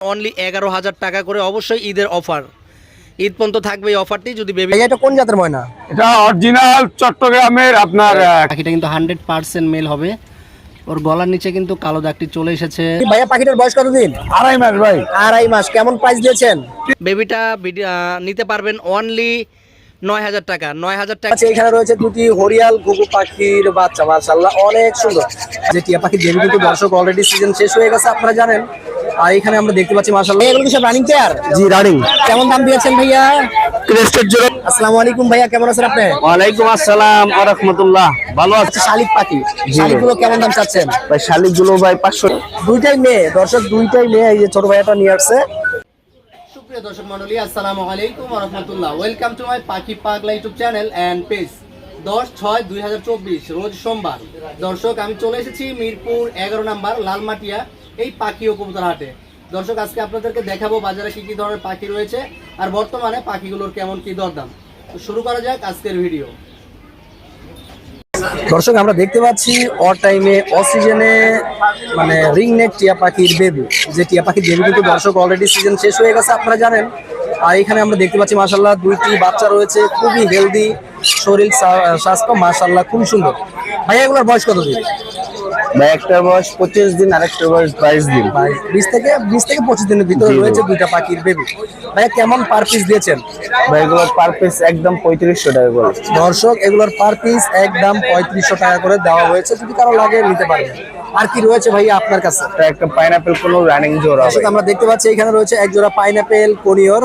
Only এগারো হাজার টাকা করে অবশ্যই ঈদের অফার ঈদ পর্যন্ত থাকবে এই অফারটি যদি বেবি এটা কোন জাতের ময়না? এটা অরিজিনাল চট্টগ্রামের আপনার আহ, পাখিটা কিন্তু হান্ড্রেড পার্সেন্ট মেল হবে। ওর গলার নিচে কিন্তু কালো দাগটি চলে এসেছে। ভাইয়া পাখিটার বয়স কতদিন? আড়াই মাস ভাই। আড়াই মাস। কেমন প্রাইস দিয়েছেন? বেবিটা নিতে পারবেন অনলি নয় হাজার টাকা। নয় হাজার টাকা আচ্ছা এখানে রয়েছে দুটি হরিয়াল ঘুঘু পাখির বাচ্চা মাশাআল্লাহ। অনেক সুন্দর। যে টিয়া পাখি দেবী কিন্তু দর্শক অলরেডি সিজন শেষ হয়ে গেছে আপনারা জানেন। আর এখানে আমরা দেখতে পাচ্ছি মাশাআল্লাহ। এগুলো কি সব রানিং পেয়ার জি রানিং কেমন দাম দিয়েছেন ভাইয়া? ক্রেস্টের জন্য আসসালামু আলাইকুম ভাইয়া কেমন আছেন আপনি? ওয়ালাইকুম আসসালাম ওয়া রাহমাতুল্লাহ। ভালো আছে। আচ্ছা শালিক পাখি। শালিকগুলো কেমন দাম চাচ্ছেন? ভাই শালিক ভাই পাঁচশো। দুইটাই মেয়ে দর্শক দুইটাই মেয়ে এই যে ছোট ভাইয়াটা নিয়ে আসছে। সুপ্রিয় দর্শক মন্ডলী আসসালামু আলাইকুম রহমতুল্লাহ। ওয়েলকাম টু মাই পাখি পাগলা ইউটিউব চ্যানেল পেজ দশ ছয় দুই হাজার চব্বিশ রোজ সোমবার। দর্শক আমি চলে এসেছি মিরপুর এগারো নাম্বার লালমাটিয়া এই পাখি ও কবুতর হাটে। দর্শক, আজকে আপনাদেরকে দেখাবো বাজারে কি কি ধরনের পাখি রয়েছে আর বর্তমানে পাখিগুলোর কেমন কি দরদাম। শুরু করা যাক আজকের ভিডিও। দর্শক, আমরা দেখতে পাচ্ছি অ টাইমে অ সিজনে মানে রিং নেক টিয়া পাখির বেবি যে টিয়া পাখির বেবি কিন্তু দর্শক অলরেডি সিজন শেষ হয়ে গেছে, আপনারা জানেন। আর এখানে আমরা দেখতে পাচ্ছি মাশাল্লাহ দুইটি বাচ্চা রয়েছে, খুবই হেলদি শরীর স্বাস্থ্য মাশাল্লাহ খুব সুন্দর। ভাইয়া, এগুলোর বয়স কত দিন? ভাই একটা বয়স পঁচিশ দিন আরেকটা বয়স বাইশ দিন। বিশ থেকে বিশ থেকে পঁচিশ দিনের ভিতরে। রয়েছে দুইটা পাখির বেবি ভাইয়া কেমন পার পিস দিয়েছেন? ভাই এগুলো পার পিস একদম পঁয়ত্রিশশো টাকা করে। দর্শক এগুলোর পার পিস একদম পঁয়ত্রিশশো টাকা করে দেওয়া হয়েছে। যদি কারও লাগে নিতে পারবেন। আর কি রয়েছে ভাইয়া আপনার কাছে? একটা পাইনাপেল কোনো রানিং জোড়া আমরা দেখতে পাচ্ছি এখানে রয়েছে এক জোড়া পাইনাপেল কোনিয়র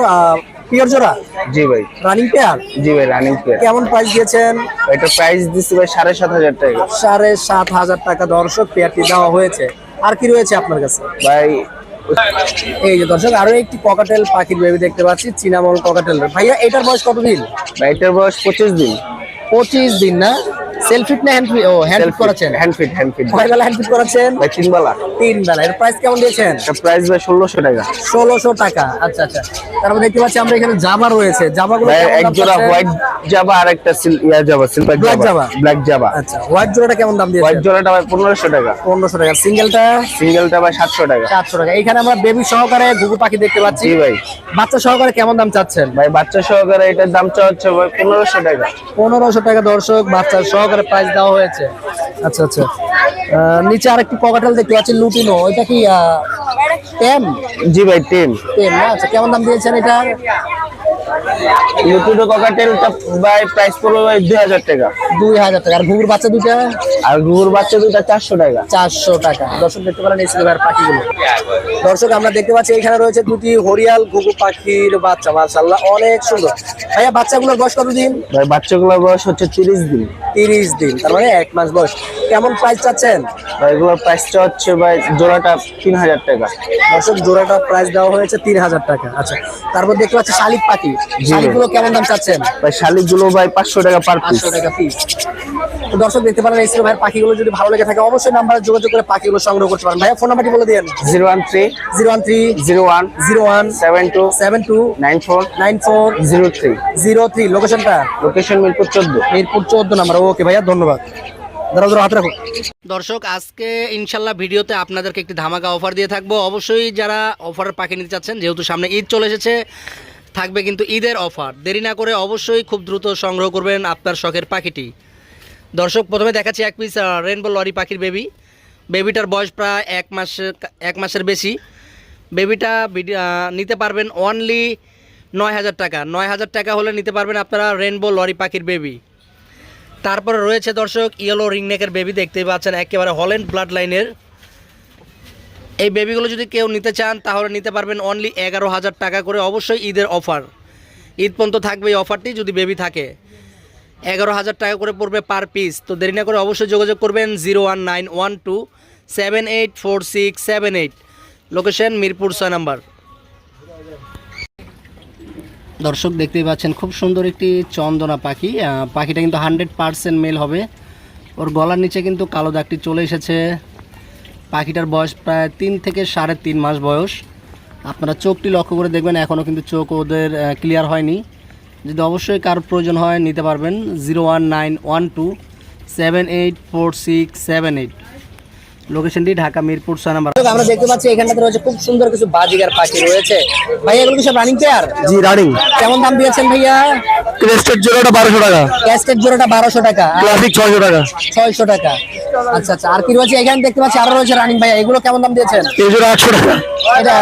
পিওর জোড়া? জি ভাই। রানিং পেয়ার জি ভাই রানিং পেয়ার কেমন প্রাইস দিয়েছেন? এটা প্রাইস দিচ্ছি ভাই সাড়ে সাত হাজার টাকা। সাড়ে সাত হাজার টাকা দর্শক পেয়ারটি দেওয়া হয়েছে। আর কি রয়েছে আপনার কাছে? ভাই এই যে দর্শক আরও একটি ককাটেল পাখির বেবি দেখতে পাচ্ছি চিনামল ককাটেল ভাইয়া এটার বয়স কতদিন? ভাই এটার বয়স পঁচিশ দিন। পঁচিশ দিন না? সেলফিট না হ্যান্ড ও হ্যান্ড করাছেন হ্যান্ড ফিট হ্যান্ড ফিট কয় বেলা হ্যান্ড ফিট করাচ্ছেন? ভাই তিন বেলা। তিন বেলা। এর প্রাইস কেমন দিয়েছেন? এটা প্রাইস ভাই ষোলোশো টাকা। ষোলোশো টাকা। আচ্ছা আচ্ছা। তারপর দেখতে পাচ্ছি আমরা এখানে জামা রয়েছে। জামাগুলো ভাই এক জোড়া হোয়াইট জাবা আর একটা ইয়া Java silver Black Java black Java আচ্ছা হোয়াইট জোড়াটা কেমন দাম হোয়াইট জোড়াটা ভাই পনেরোশো টাকা। পনেরোশো টাকা। সিঙ্গেলটা সিঙ্গেলটা ভাই সাতশো টাকা। চারশো টাকা। এখানে আমরা বেবি সহকারে ঘুঘু পাখি দেখতে পাচ্ছি। জি ভাই। বাচ্চা সহকারে কেমন দাম চাচ্ছেন? ভাই বাচ্চা সহকারে এটার দাম হচ্ছে ভাই পনেরোশো টাকা। পনেরোশো টাকা দর্শক বাচ্চা সহকারে প্রাইস দেওয়া হয়েছে। আচ্ছা আচ্ছা। আহ, নিচে আরেকটি পকাটাল দেখতে পাচ্ছি লুটিনো। এটা কি টেন জি ভাই টেন টেন না? আচ্ছা কেমন দাম দিয়েছেন এটা ইউটিউবে ককাটেলটা ভাই প্রাইস পড়বে ভাই দুই হাজার টাকা। দুই হাজার টাকা। আর ঘুঘুর বাচ্চা দুইটা? আর গুহুর বাচ্চা দুইটা চারশো টাকা। চারশো টাকা। দর্শক দেখতে পারেন এই সিলভার পাখিগুলো। দর্শক আমরা দেখতে পাচ্ছি এখানে রয়েছে দুটি হরিয়াল ঘুঘু পাখির বাচ্চা মাশাল্লাহ অনেক সুন্দর। ভাইয়া বাচ্চাগুলোর বয়স কতদিন? ভাই বাচ্চাগুলোর বয়স হচ্ছে তিরিশ দিন। তিরিশ দিন তার মানে এক মাস বয়স। কেমন প্রাইস চাচ্ছেন? ভাই এগুলোর প্রাইসটা হচ্ছে ভাই জোড়াটা তিন হাজার টাকা। দর্শক জোড়াটা প্রাইস দেওয়া হয়েছে তিন হাজার টাকা। আচ্ছা তারপর দেখতে পাচ্ছি শালিক পাখি। শালিকগুলো কেমন দাম চাচ্ছেন? ভাই শালিকগুলো ভাই পাঁচশো টাকা পার পাঁচশো টাকা পিস তো দর্শক দেখতে পারেন এই ভাইয়ের পাখিগুলো যদি ভালো লেগে থাকে অবশ্যই নাম্বারে যোগাযোগ করে পাখিগুলো সংগ্রহ করতে পারেন। ভাইয়া ফোন নাম্বারটি বলে দিন zero one three zero one three zero one zero one seven two seven two nine four nine four zero three. Zero three. লোকেশনটা? লোকেশন মিরপুর চোদ্দ। মিরপুর চোদ্দ নাম্বার। ওকে ভাইয়া ধন্যবাদ। দর্শক আজকে ইনশাল্লাহ ভিডিওতে আপনাদেরকে একটি ধামাকা অফার দিয়ে থাকব। অবশ্যই যারা অফারের পাখি নিতে চাচ্ছেন যেহেতু সামনে ঈদ চলে এসেছে থাকবে কিন্তু ঈদের অফার। দেরি না করে অবশ্যই খুব দ্রুত সংগ্রহ করবেন আপনার শখের পাখিটি। দর্শক, প্রথমে দেখাচ্ছি এক পিস রেনবো লরি পাখির বেবি বেবিটার বয়স প্রায় এক মাসের এক মাসের বেশি। বেবিটা নিতে পারবেন অনলি নয় হাজার টাকা। নয় হাজার টাকা হলে নিতে পারবেন আপনারা রেনবো লরি পাখির বেবি তারপরে রয়েছে দর্শক ইয়েলো রিংনেকের বেবি দেখতেই পাচ্ছেন। একেবারে হল্যান্ড ব্লাড লাইনের এই বেবিগুলো যদি কেউ নিতে চান, তাহলে নিতে পারবেন অনলি এগারো হাজার টাকা করে অবশ্যই ঈদের অফার ঈদ পর্যন্ত থাকবে এই অফারটি যদি বেবি থাকে। এগারো হাজার টাকা করে পড়বে পার পিস তো দেরি না করে অবশ্যই যোগাযোগ করবেন zero one nine one two seven eight four six seven eight. Location Mirpur ছয় নাম্বার। দর্শক দেখতেই পাচ্ছেন, খুব সুন্দর একটি চন্দনা পাখি। পাখিটা কিন্তু হান্ড্রেড পারসেন্ট মেল হবে। ওর গলার নিচে কিন্তু কালো দাগটি চলে এসেছে। পাখিটার বয়স প্রায় তিন থেকে সাড়ে তিন মাস বয়স। আপনারা চোখটি লক্ষ্য করে দেখবেন এখনও কিন্তু চোখ ওদের ক্লিয়ার হয়নি। যদি অবশ্যই কার প্রয়োজন হয়, নিতে পারবেন। Zero one nine one two seven eight four six seven eight. লোকেশনটি Dhaka Mirpur ছয় নাম্বার। আমরা দেখতে পাচ্ছি এখানটাতে রয়েছে খুব সুন্দর কিছু বাজিগার পাখি রয়েছে। ভাই এগুলো কি সব রানিং পেয়ার জি রানিং কেমন দাম দিয়েছেন ভাইয়া? ক্রেস্টের জোড়াটা বারোশো টাকা। ক্যাস্টের জোড়াটা বারোশো টাকা। ক্লাসিক ছয়শো টাকা। ছয়শো টাকা। আচ্ছা আচ্ছা আর কি রয়েছে? এখানে দেখতে পাচ্ছি আরও রয়েছে রানিং ভাইয়া। এগুলো কেমন দাম দিয়েছেন? এই জোড়া আটশো টাকা। এটা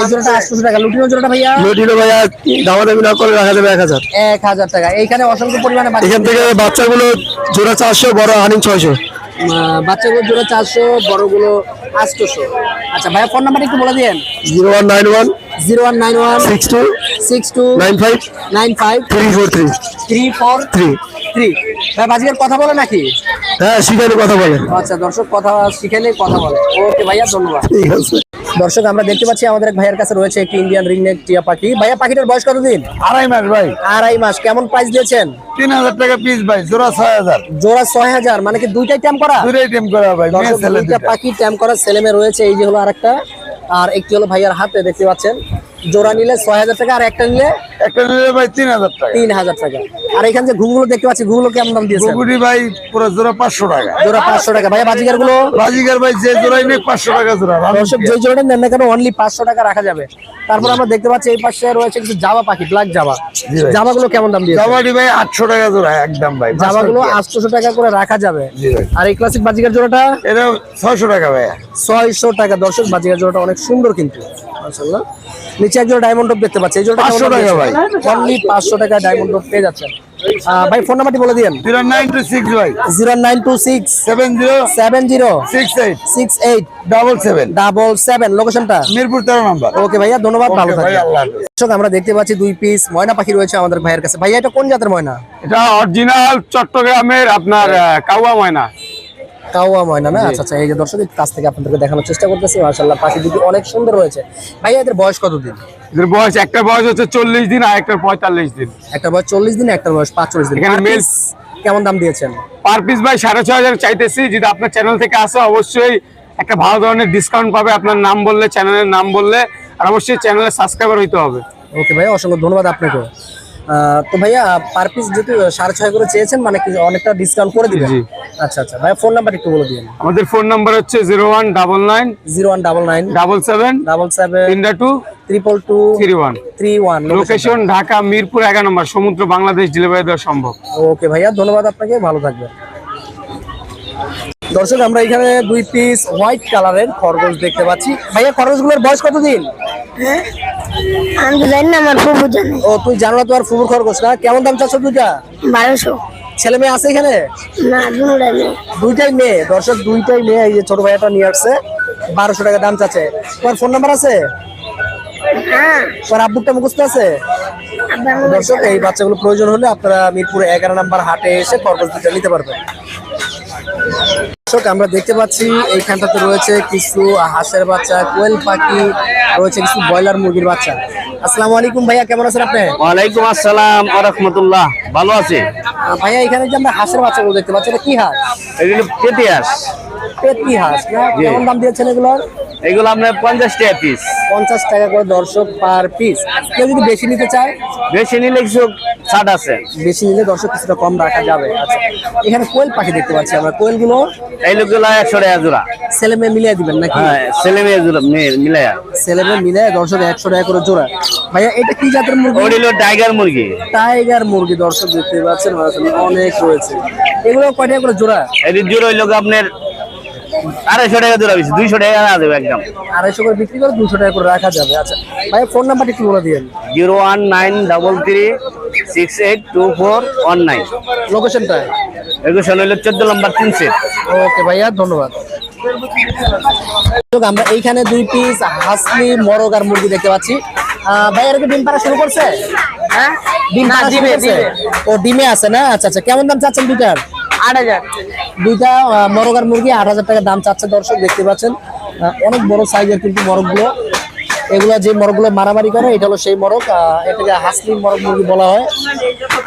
এই জোড়াটা আটশোশো টাকা। লুটিনো জোড়াটা ভাইয়া? লটিনো ভাইয়া দামা দামি না করে রাখা যাবে এক হাজার। এক হাজার টাকা। এইখানে অসংখ্য পরিমাণে বাচ্চা এখান থেকে বাচ্চাগুলো জোড়া চারশো বড় হানিং ছয়শো। আহ, বাচ্চাগুলো জোড়া চারশো বড়গুলো আটশোশো আচ্ছা ভাইয়া ফোন নাম্বার একটু বলে দিন zero one nine one zero one nine one six two six two nine five nine five three four three. Three four three. Three. ভাই বাজিকার কথা বলে নাকি? হ্যাঁ শিখানি কথা বলে। আচ্ছা দর্শক কথা শিখাইলে কথা বলে। ওকে ভাইয়া ধন্যবাদ। ঠিক আছে। দর্শক আমরা দেখতে পাচ্ছি আমাদের এক ভাইয়ের কাছে রয়েছে একটি ইন্ডিয়ান রিংনেক টিয়া পাখি। ভাইয়া পাখিটার বয়স কতদিন? আড়াই মাস ভাই। আড়াই মাস। কেমন প্রাইস দিয়েছেন? তিন হাজার টাকা পিস ভাই জোড়া ছয় হাজার। জোড়া ছয় হাজার মানে কি দুইটাই ট্যাম করা? দুইটাই ট্যাম করা ভাই দুইটা পাখি ট্যাম করা ছেলেমে রয়েছে এই যে হলো আরেকটা। আর একটি হলো ভাইয়ার হাতে দেখতে পাচ্ছেন। জোড়া নিলে ছয় হাজার টাকা আর একটা নিলে একটা নিলে ভাই তিন হাজার টাকা। তিন হাজার টাকা। আর এখান যে ঘুঘুগুলো দেখতে পাচ্ছি ঘুঘুগুলো কেমন দাম দিয়েছেন গুগুটি ভাই পুরো জোড়া পাঁচশো টাকা। জোড়া পাঁচশো টাকা। ভাইয়া বাজিকারগুলো বাজিকার ভাই যে জোড়াই নেই পাঁচশো টাকা জোড়া। দর্শক যে জোড়া নেন না কেন অনলি পাঁচশো টাকা রাখা যাবে। তারপর আমরা দেখতে পাচ্ছি এই পাশে রয়েছে কিছু জাবা পাখি ব্ল্যাক জাবা। জাবা গুলো কেমন দাম দিয়েছে? জামাটি ভাই আটশো টাকা জোড়া একদম ভাই। জাবা গুলো আটশোশো টাকা করে রাখা যাবে। আর এই ক্লাসিক বাজিকার জোড়াটা? এটা ছয়শো টাকা ভাই ছয়শো টাকা। দর্শক বাজিকার জোড়াটা অনেক সুন্দর কিন্তু। মাশাআল্লাহ। নিচে এক জোড়া ডায়মন্ড টপ দেখতে পাচ্ছি। এই জোড়াটা 500 টাকা ভাই। অনলি পাঁচশো টাকা ডায়মন্ড টপ পেয়ে যাচ্ছেন। ভাই ফোন নাম্বারটি বলে দিন জিরো নাইন টু সিক্স ভাই। লোকেশনটা মিরপুর তেরো নাম্বার। ওকে ভাইয়া ধন্যবাদ ভালো থাকবেন। দর্শক আমরা দেখতে পাচ্ছি দুই পিস ময়না পাখি রয়েছে আমাদের ভাইয়ের কাছে। ভাইয়া এটা কোন জাতের ময়না? এটা অরিজিনাল চট্টগ্রামের আপনার কাউয়া ময়না। কাওয়া ময়না না আচ্ছা আচ্ছা এই যে দর্শক কাছ থেকে আপনাদেরকে দেখানোর চেষ্টা করতেছি। মাশাআল্লাহ পাখি দুটি অনেক সুন্দর রয়েছে ভাইয়া এদের বয়স কতদিন? এদের বয়স একটা বয়স হচ্ছে চল্লিশ দিন আর একটা পঁয়তাল্লিশ দিন। একটা বয়স চল্লিশ দিন একটা বয়স পাঁচচল্লিশ দিন। এখানে কেমন দাম দিয়েছেন? পার পিস ভাই সাড়ে ছয় হাজার চাইতেছি। যদি আপনার চ্যানেল থেকে আসে অবশ্যই একটা ভালো ধরনের ডিসকাউন্ট পাবে। আপনার নাম বললে চ্যানেলের নাম বললে আর অবশ্যই চ্যানেলে সাবস্ক্রাইবার হইতে হবে। ওকে ভাইয়া অসংখ্য ধন্যবাদ আপনাকে তো ভাইয়া পার পিস যেহেতু সাড়ে ছয় করে চেয়েছেন মানে কি অনেকটা ডিসকাউন্ট করে দিবেন? আচ্ছা আচ্ছা। ভাইয়া ফোন নাম্বার একটু বলে দিন আমাদের ফোন নাম্বার হচ্ছে zero one double nine zero one double nine double seven double seven তিনটা two triple two three one three one location Dhaka Mirpur এগারো নম্বর সমুদ্র বাংলাদেশ ডেলিভারি দেওয়া সম্ভব। ওকে ভাইয়া ধন্যবাদ আপনাকে ভালো থাকবেন। দর্শক আমরা এখানে দুই পিস হোয়াইট কালারের খরগোশ দেখতে পাচ্ছি। ভাইয়া খরগোশগুলোর বয়স কতদিন? আমি তো জানি না আমার ফুফু জানে। ও তুই জানো না তোমার ফুবুর খরগোশ না? কেমন দাম চাচ্ছ দুইটা? বারোশো। ছেলে মেয়ে আছে এখানে? না দুটাই নেই দুইটাই মেয়ে? দর্শক দুইটাই মেয়ে এই যে ছোট ভাইয়াটা নিয়ে আসছে। বারোশো টাকা দাম চাচ্ছে। তোমার ফোন নাম্বার আছে? হ্যাঁ। তোমার আব্বুরটা মুখস্থ আছে? দর্শক এই বাচ্চাগুলো প্রয়োজন হলে আপনারা মিরপুর এগারো নাম্বার হাটে এসে খরগোশ দুটা নিতে পারবেন। দর্শক আমরা দেখতে পাচ্ছি এইখানটাতে রয়েছে কিছু হাঁসের বাচ্চা কোয়েল পাখি রয়েছে কিছু ব্রয়লার মুরগির বাচ্চা। আসসালামু আলাইকুম ভাইয়া কেমন আছেন আপনি? ওয়ালাইকুম আসসালাম রহমতুল্লাহ ভালো আছি। ভাইয়া এখানে যে আমরা হাঁসের বাচ্চাগুলো দেখতে পাচ্ছি এটা কি হাঁস? এগুলো কেটে আস পেটনি হাঁস কেমন দাম দিয়েছেন এগুলোর? এগুলো আপনার পঞ্চাশ টাকা পিস পঞ্চাশ টাকা করে দর্শক পার পিস কেউ যদি বেশি নিতে চায়? বেশি নিলে কিছু ছাড় আছে। বেশি নিলে দর্শক কিছুটা কম রাখা যাবে। আচ্ছা এখানে কোয়েল পাখি দেখতে পাচ্ছি আমরা। কোয়েলগুলো এই লোকগুলো একশো টাকা জোড়া। ছেলে মেয়ে মিলিয়ে দিবেন নাকি? হ্যাঁ ছেলে মেয়ে জোড়া মেয়ে মিলে ছেলে মেয়ে মিলে দর্শক একশো টাকা করে জোড়া। ভাইয়া এটা কি জাতের মুরগি? ওটি হলো টাইগার মুরগি। টাইগার মুরগি দর্শক দেখতে পাচ্ছেন অনেক রয়েছে। এগুলো কয় টাকা করে জোড়া? এটি জোড়া হইল আপনার আড়াইশো টাকা জোড়া বেশি দুইশো টাকা না দেবে একদম। আড়াইশো করে বিক্রি করে দুশো টাকা করে রাখা যাবে। আচ্ছা ভাইয়া ফোন নাম্বারটা একটু বলে দিন zero one nine double three six eight two four one nine. লোকেশনটা এগুলো হইল চোদ্দ নম্বর তিন সেট ওকে ভাইয়া ধন্যবাদ। আমরা এইখানে দুই পিস হাসলি মরগ আর মুরগি দেখতে পাচ্ছি। আহ, ভাইয়া কি ডিম পাড়া শুরু করছে? হ্যাঁ? ডিম পাড়া শুরু করছে? ও ডিমে আছে না? আচ্ছা আচ্ছা কেমন দাম চাচ্ছেন দুইটার? আট হাজার। দুইটা আহ, মরগ আট হাজার টাকা দাম চাচ্ছে দর্শক দেখতে পাচ্ছেন। অনেক বড় সাইজের কিন্তু মরগগুলো। এগুলো যে মরগগুলো মারামারি করে এটা হলো সেই মরগ। এটাকে হাসলি মরগ মুরগি বলা হয়।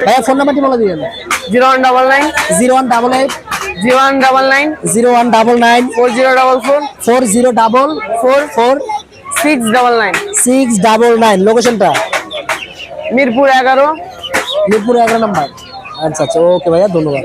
ভাইয়া ফোন নাম্বারটি বলে দিবেন। Zero one double nine. Zero one double eight. Zero one double nine. Zero one double nine. Four zero double four. Four zero double four four six double nine. Six double nine. লোকেশনটা? মিরপুর এগারো। মিরপুর এগারো number. আচ্ছা আচ্ছা ওকে ভাইয়া ধন্যবাদ।